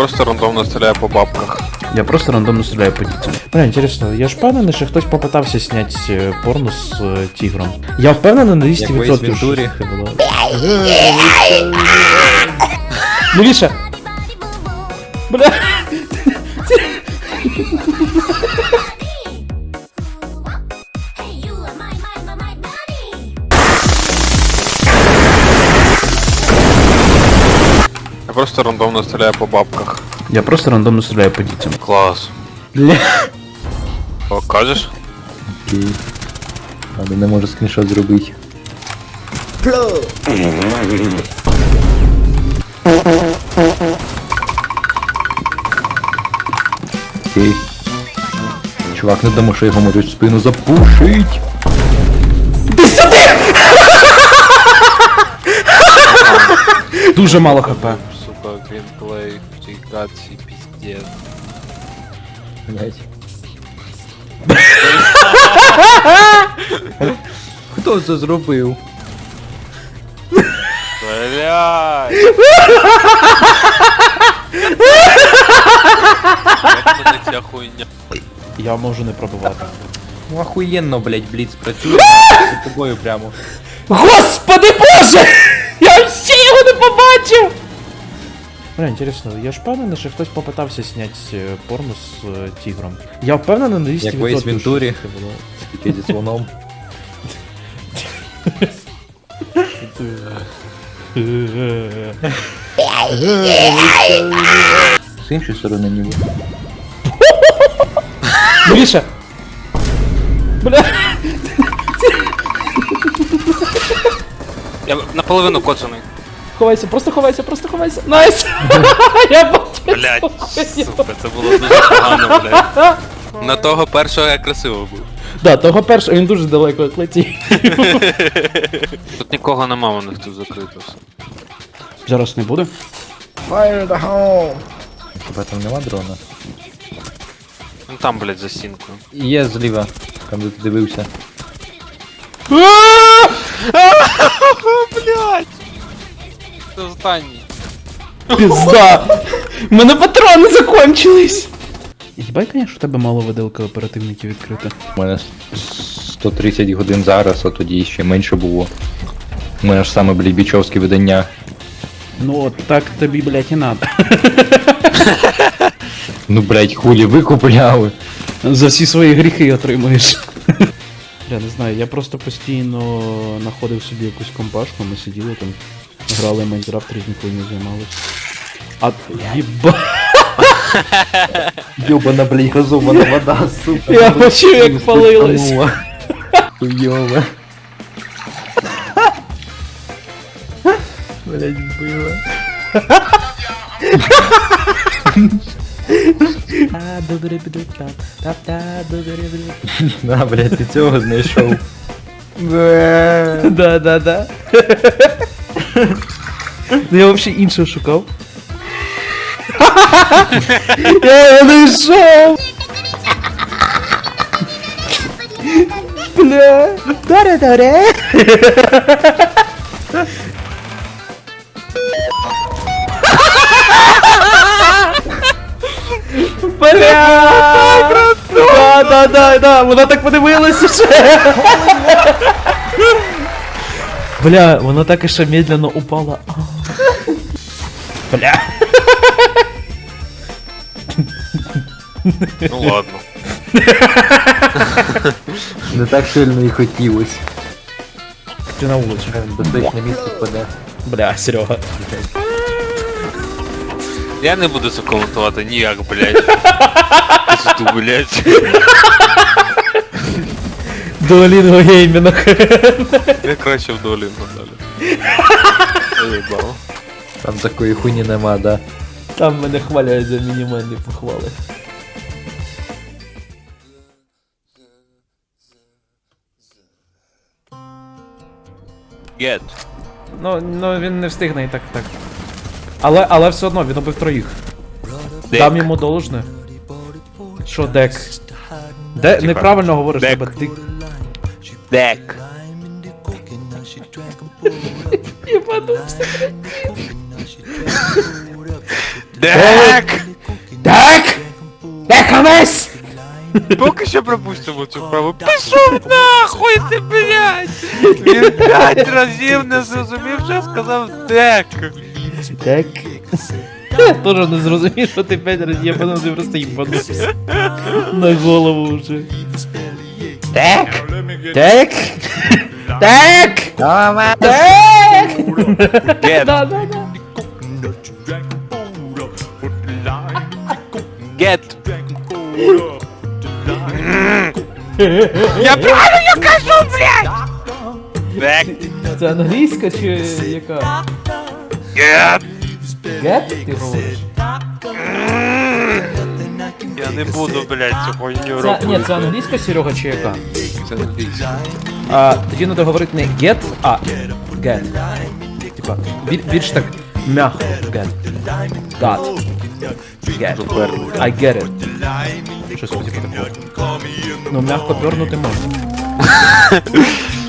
просто рандомно стріляю по бабках. Я просто рандомно стріляю по дітям. Бля, інтересно, я ж впевнений, що хтось попитався зняти е, порно з е, тігром. Я впевнений на 200%, Як в що це було. Лівіше! Бля! Просто рандомно стріляю по бабках. Я просто рандомно стріляю по дітям. Клас. Бля. О, кажеш? Окей. Але не можу скріншот зробити. Окей. Чувак, не дамо, що його можуть в спину запушить. Дуже мало хп. Каці, піздец. Блять. Хто це зробив? Блядь! Як мене ця хуйня? Я можу не пробувати. Ну охуєнно, блять, бліц працює з тобою прямо. Господи боже! Я ще його не побачив! Бля, інтересно, я ж впевнений, що хтось попитався зняти е, порно з е, тігром. Я впевнений на 200%. Як в це було. Тільки зі слоном. З іншої сторони ніби. Лівіше! Бля! Я наполовину коцаний. Ховайся, просто ховайся, просто ховайся. Найс! Я бачу! Блять, сука, це було дуже погано, блядь. На того першого я красиво був. Да, того першого він дуже далеко летів. Тут нікого нема, у них тут закрито все. Зараз не буде. Тебе там нема дрона? Ну там, блядь, за стінкою. Є зліва, там де ти дивився. Це останній. Пізда! У мене патрони закончились! Їбай, конечно, у тебе мало виделки оперативників відкрито. У мене 130 годин зараз, а тоді ще менше було. У мене ж саме блі бічовські видання. Ну от так тобі, блядь, і надо. Ну блять, хулі ви купляли. За всі свої гріхи отримуєш. Я не знаю, я просто постійно знаходив собі якусь компашку, ми сиділи там, грали в Майнкрафт, різнікою не займалися. А їба. Ёбана, блядь, газована вода, сука. Я почув, як палилось. Хуйово. Блять, вбила. На, блядь, ти цього знайшов. Да, да, да. Ну я вообще іншого шукав. Я його знайшов! Бля. Доре-доре. Бля! Да, да, да, да, вона так подивилася ще. Бля, вона так і ще медленно упала. А. Бля. Ну ладно. Не так сильно і хотілось. Ти на вулицю. Безпечне місце впаде. Бля, Серега. Я не буду це коментувати ніяк, блядь. Пизду, блядь. Дуалінго геймінг. Я краще в надалі. Заєбав. Там такої хуйні нема, да. Там мене хваляють за мінімальні похвали. Get. Ну, ну він не встигне і так, так. Але, але все одно, він убив троїх. Дек. Дам йому должне. Що дек? Де неправильно говориш дек. тебе ти. Дек. Дек! Так! Декамес! Поки що пропустимо цю вправу. Пішов нахуй ти, блядь! Він п'ять разів не зрозумів, що я сказав дек. Я теж не зрозумів, що ти п'ять разів я подумав, ти просто їбанувся. На голову вже. Так! Так! Так! Так! Get, Да, да, да. get. Я правильно кажу, блядь! Це англійська чи яка? get. Get ти говориш? Я не буду, блядь, цю хуйню Це, робити. ні, це англійська Серега чи яка? Це англійська. А, тоді треба говорити не get, а get. Типа, біль- більш так м'яко get. Got. Get. I get it. Щось типу такого. Ну, м'яко пернути можна.